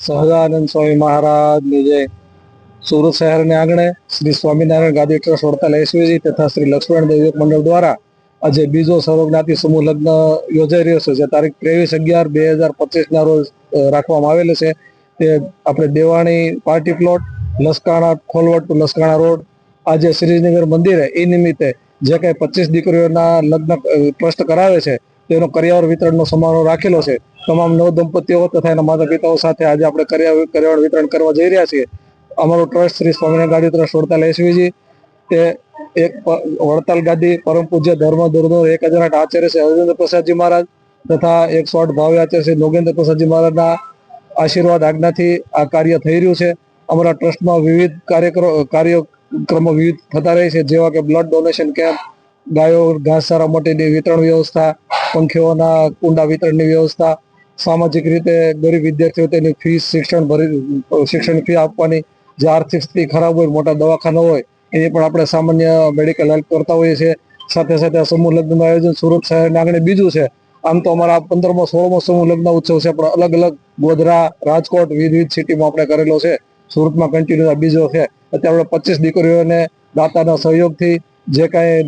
સહજાનંદ સ્વામી મહારાજની જય સુરત શહેરને આંગણે શ્રી સ્વામિનારાયણ ગાદી ટ્રસ્ટ વડતાલ એસવીજી તથા શ્રી લક્ષ્મણ દેવ મંડળ દ્વારા આજે બીજો સર્વજ્ઞાતિ સમૂહ લગ્ન યોજાઈ રહ્યો છે. જે તારીખ ત્રેવીસ અગિયાર બે હજાર પચીસના રોજ રાખવામાં આવેલો છે. તે આપણે Devani party plot, Laskana Kholvad to Laskana road, આજે શ્રીનગર મંદિરે એ નિમિત્તે જે કંઈ પચીસ દીકરીઓના લગ્ન ટ્રસ્ટ કરાવે છે તેનો કર્યાવર વિતરણનો સમારોહ રાખેલો છે. તમામ નવ દંપતીઓ તથા એના માતા પિતાઓ સાથે આજે આપણે કર્યાવર વિતરણ કરવા જઈ રહ્યા છીએ. અમારો ટ્રસ્ટ શ્રી સ્વામિનારાયણ ગાદી ટ્રસ્ટ વડતાલ એસવીજી, તે એક વડતાલ ગાદી પરમ પૂજ્ય ધર્મ દુર્દો એક હજાર આઠ આચાર્ય છે અરવિંદ પ્રસાદજી મહારાજ તથા એકસો આઠ ભાવ્ય આચાર્ય શ્રી નોગેન્દ્ર પ્રસાદજી મહારાજના આશીર્વાદ આજ્ઞાથી આ કાર્ય થઈ રહ્યું છે. અમારા ટ્રસ્ટમાં વિવિધ કાર્યક્રમો કાર્યક્રમો વિવિધ થતા રહે છે, જેવા કે બ્લડ ડોનેશન કેમ્પ, ગાયો ઘાસચારા માટેની વિતરણ વ્યવસ્થા પંખીઓના કુંડા વિતરણની વ્યવસ્થા, સામાજિક રીતે ગરીબ વિદ્યાર્થીઓ તેની ફી શિક્ષણ ભરી, શિક્ષણ ફી આપવાની, જે આર્થિક સ્થિતિ ખરાબ હોય, મોટા દવાખાના હોય એની પણ આપણે સામાન્ય મેડિકલ હેલ્પ કરતા હોઈએ છીએ. સાથે સાથે આ સમૂહ લગ્નનું આયોજન સુરત શહેરના આંગણે બીજું છે. આમ તો અમારા પંદરમો, સોળમો સમૂહ લગ્ન ઉત્સવ છે, પણ અલગ અલગ ગોધરા, રાજકોટ, વિવિધ સિટીમાં આપણે કરેલો છે. સુરતમાં કન્ટિન્યુ બીજો છે. અત્યારે આપણે પચીસ દીકરીઓને દાતાના સહયોગથી જે કાંઈ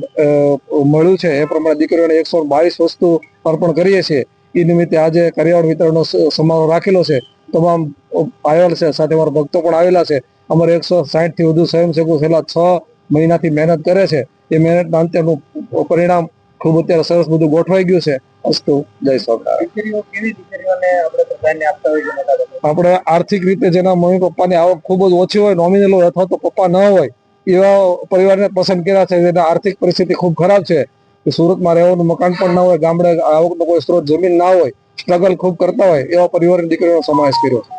મળ્યું છે એ પ્રમાણે દીકરીઓને એકસો બાવીસ વસ્તુ અર્પણ કરીએ છીએ. એ નિમિત્તે આજે કરિયાવર વિતરણનો સમારોહ રાખેલો છે. તમામ આવેલ છે. સાથે અમારા ભક્તો પણ આવેલા છે. અમારે એકસો સાઠથી વધુ સ્વયંસેવકો છેલ્લા છ મહિનાથી મહેનત કરે છે. એ મહેનતના અંતેનું પરિણામ ખૂબ અત્યારે સરસ બધું ગોઠવાઈ ગયું છે. અસ્તુ જય સ્વામિનારાયણ? આપણે આર્થિક રીતે જેના મમ્મી પપ્પાની આવક ખૂબ જ ઓછી હોય નોમિનલ હોય અથવા તો પપ્પા ન હોય એવા પરિવારને પસંદ કર્યા છે, જેના આર્થિક પરિસ્થિતિ ખૂબ ખરાબ છે સુરતમાં રહેવાનું મકાન પણ ના હોય, ગામડે આવકનો કોઈ સ્ત્રોત જમીન ના હોય સ્ટ્રગલ ખૂબ કરતા હોય, એવા પરિવારની દીકરીનો સમાવેશ કર્યો. છે